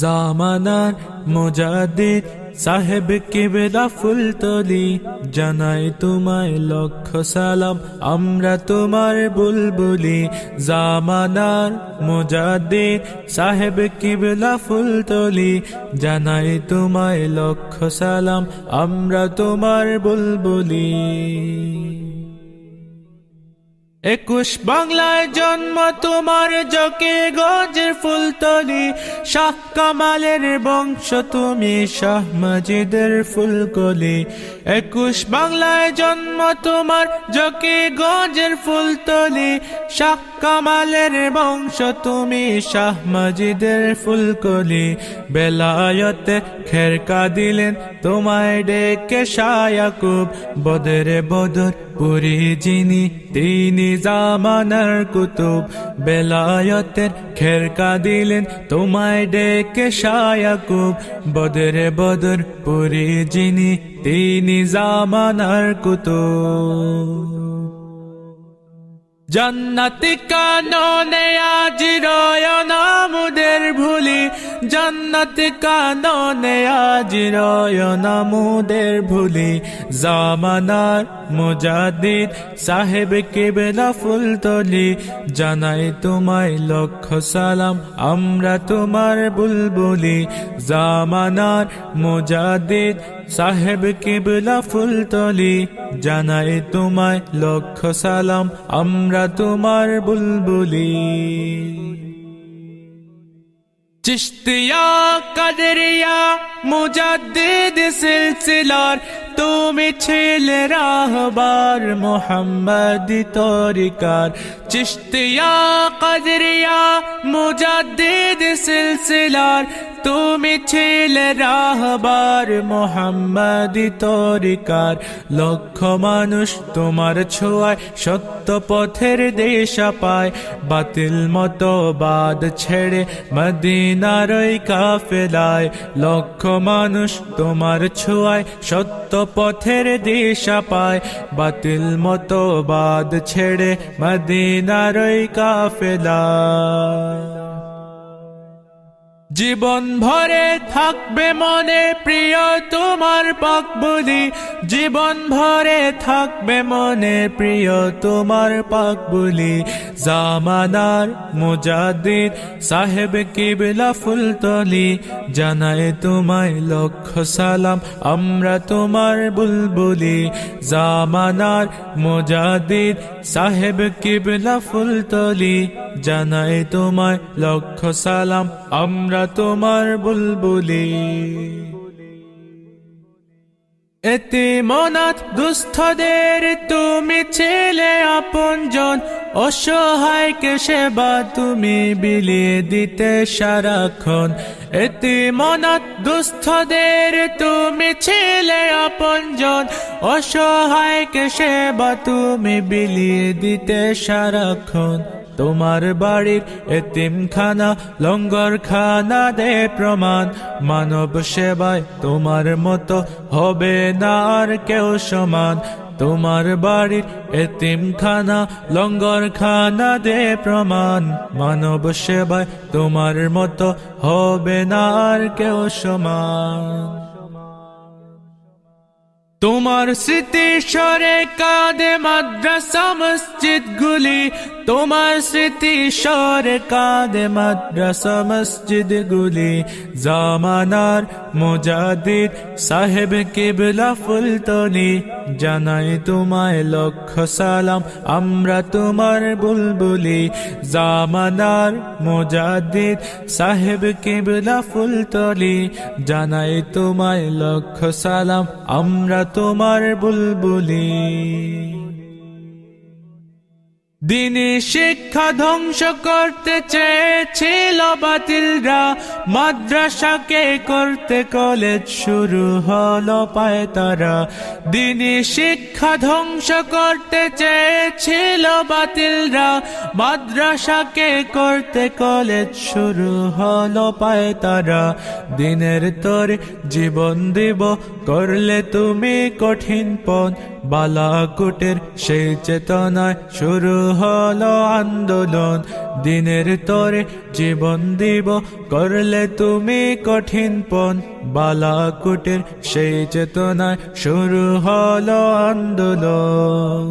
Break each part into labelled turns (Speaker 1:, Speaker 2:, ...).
Speaker 1: জামানার মুজাদ্দিদ সাহেব কিবলা ফুলতলি জানাই তোমায় লক্ষ সালাম, আমরা তোমার বুলবুলি। জামানার মুজাদ্দিদ সাহেব কিবলা ফুলতলি জানাই তোমায় লক্ষ সালাম, আমরা তোমার বুলবুলি। একুশ বাংলায় জন্ম তোমার জকে গজের ফুলতলি, শাহ কামালের বংশ তুমি, শাহ মজিদের ফুলকলি। একুশ বাংলায় জন্ম তোমার জকে গজের ফুলতলি, শাহ কামালের বংশ তুমি, শাহ মজিদের ফুলকলি। বেলায়তে খেরকা দিলেন, তোমায় ডেকে শায়াকুব বদরে বদর পুরী যিনি তিনি জামানার কুতুব, বেলায়তের খেরকা দিলেন তোমায় ডেকে সায়াকুব। বদরে বদর পুরী যিনি তিনি জামানার কুতুব। জান্নাতি কাননে আজ রয়নামুদের ভুলি। জান্নাতি কাননে আজ রয়নামুদের ভুলি। জামানার মুজাদ্দিদ সাহেব কেবেলা ফুলতলি। জানাই তোমায় লক্ষ সালাম, আমরা তোমার বুলবুলি। জামানার মুজাদ্দিদ সাহেব কিবলা ফুলতলি, জানাই তোমায় লক্ষ সালাম, আমরা তোমার বুলবুলি। চিস্তিয়া কাদরিয়া, মুজাদ্দিদ সিলসিলার, তুমি ছেলে রাহবার মোহাম্মদ তরিকার। চিস্তিয়া কাদরিয়া, মুজাদ্দিদ সিলসিলার তুমি ছেলে রাহবার মোহাম্মদ তরিকার লক্ষ মানুষ, তোমার ছোঁয়ায় সত্য পথের দেশা পায়। বাতিল মতো বাদ ছেড়ে মদিনার কাফেলায় লক্ষ মানুষ, তোমার ছোঁয়ায় সত্য পথের দিশা পায়। বাতিল মতো বাদ ছেড়ে মদিনার কাফেলায় জীবন ভরে থাকবে মনে প্রিয় তোমার পাক জীবন ভরে থাকবে মনে প্রিয় তোমার পাক বলি জামানার মুজাদ্দিদ সাহেব কিবলা ফুলতলি, জানায় তোমায় লক্ষ সালাম, আমরা তোমার বুলবুলি। জামানার মুজাদ্দিদ সাহেব কিবলা ফুলতলি, জানায় তোমায় লক্ষ সালাম, আমরা তোমার বুলবুলি। এতে মনাথ দুস্থদের তুমি ছেলে আপনজন, অসহায়কে সেবা তুমি বিলিয়ে দিতে সারাক্ষণ। এতে মনাথ দুস্থদের তুমি ছেলে আপনজন, অসহায়কে সেবা তুমি বিলিয়ে দিতে সারাক্ষণ। তোমার বাড়ির এতিমখানা লঙ্গর খানা দে প্রমাণ। মানব সেবায় তোমার মতো হবে না আর কেউ সমান। তোমার বাড়ির এতিমখানা লঙ্গর খানা দে প্রমাণ। মানব সেবায় তোমার মতো হবে না আর কেউ সমান। তোমার স্মৃতি সরে কাঁদে মাদ্রাসা মসজিদ গুলি তোমার স্মৃতি সরে কাঁদে মাদ্রাসা মসজিদ গুলি। জামানার মুজাদিদ সাহেব কিবলা ফুলতলি জানাই তোমায় লক্ষ সালাম, আমরা তোমার বুলবুলি। জামানার মুজাদিদ সাহেব কিবলা ফুলতলি জানাই তোমায় লক্ষ সালাম, আমরা তোমার বুলবুলি। দিনে শিক্ষা ধ্বংস করতে চেয়েছিল বাতিলরা। মাদ্রাসাকে করতে কলেজ শুরু হলো পায় তারা দিনে শিক্ষা ধ্বংস করতে চেয়েছিল বাতিলরা। মাদ্রাসাকে করতে কলেজ শুরু হলো পায় তারা দিনের তরে জীবন দিব, করলে তুমি কঠিন পথ। বালাকুটের সেই চেতনায় শুরু হলো আন্দোলন। দিনের তরে জীবন দিব, করলে তুমি কঠিন পণ বালাকুটের সেই চেতনায় শুরু হলো আন্দোলন।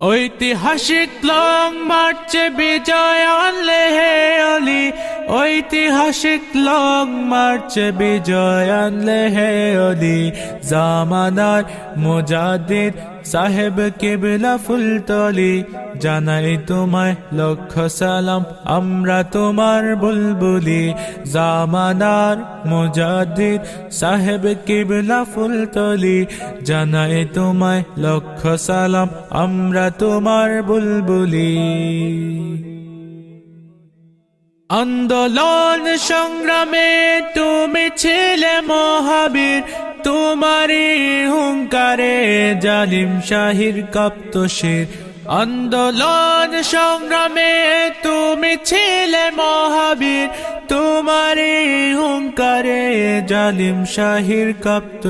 Speaker 1: ঐতিহাসিক লং মার্চে বিজয় আনলে হে অলি ঐতিহাসিক লং মার্চে বিজয় আনলে হে অলি। জামানার মুজাদ্দিদ সাহেব কেবলা ফুলতলি, জানাই তোমায় লক্ষ সালাম, আমরা তোমার বুলবুলি। জামানার মুজাদ্দিদ সাহেব কেবলা ফুলতলি, জানাই তোমায় লক্ষ সালাম, আমরা তোমার বুলবুলি। আন্দোলন সংগ্রামে তুমি ছিলে মহাবীর, তোমারই হুঙ্কারে জালিম শাহির কাপ্ত আন্দোলন সংগ্রামে তুমি ছিলে মহাবীর, তোমারই হুঙ্কারে জালিম শাহির কাপ্ত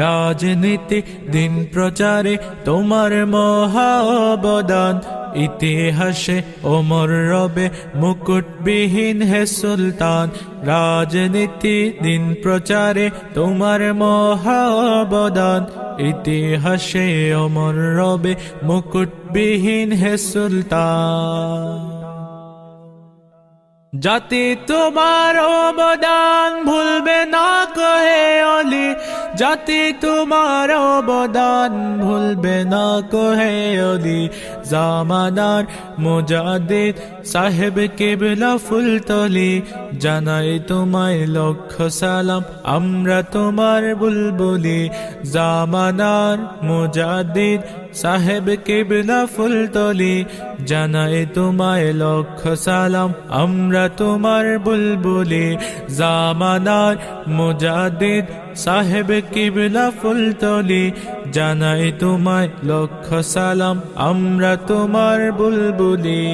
Speaker 1: রাজনীতি, দিন প্রচারে তোমার মহা অবদান। ইতিহাসে ওমর রবে মুকুটবিহীন হে সুলতান, রাজনীতি, দিন প্রচারে তোমার মহা অবদান। ইতিহাসে অমর রবে মুকুটবিহীন হে সুলতান। জাতি তোমার অবদান ভুলবে না কহে অলি। জাতি তোমার অবদান ভুলবে না কহে অলি। জামানার মুজাদ্দিদ সাহেব কেবলা ফুলতলি জানাই তোমায় লক্ষ সালাম আমরা তোমার বুলবুলি। জামানার মুজাদ্দিদ সাহেব কেবলা ফুলতলি, জানাই তোমায় লক্ষ সালাম, আমরা তোমার বুলবুলি, জামানার মুজাদিদ সাহেব কিবলা ফুলতলি, জানাই তোমায় লক্ষ সালাম, আমরা তোমার বুলবুলি।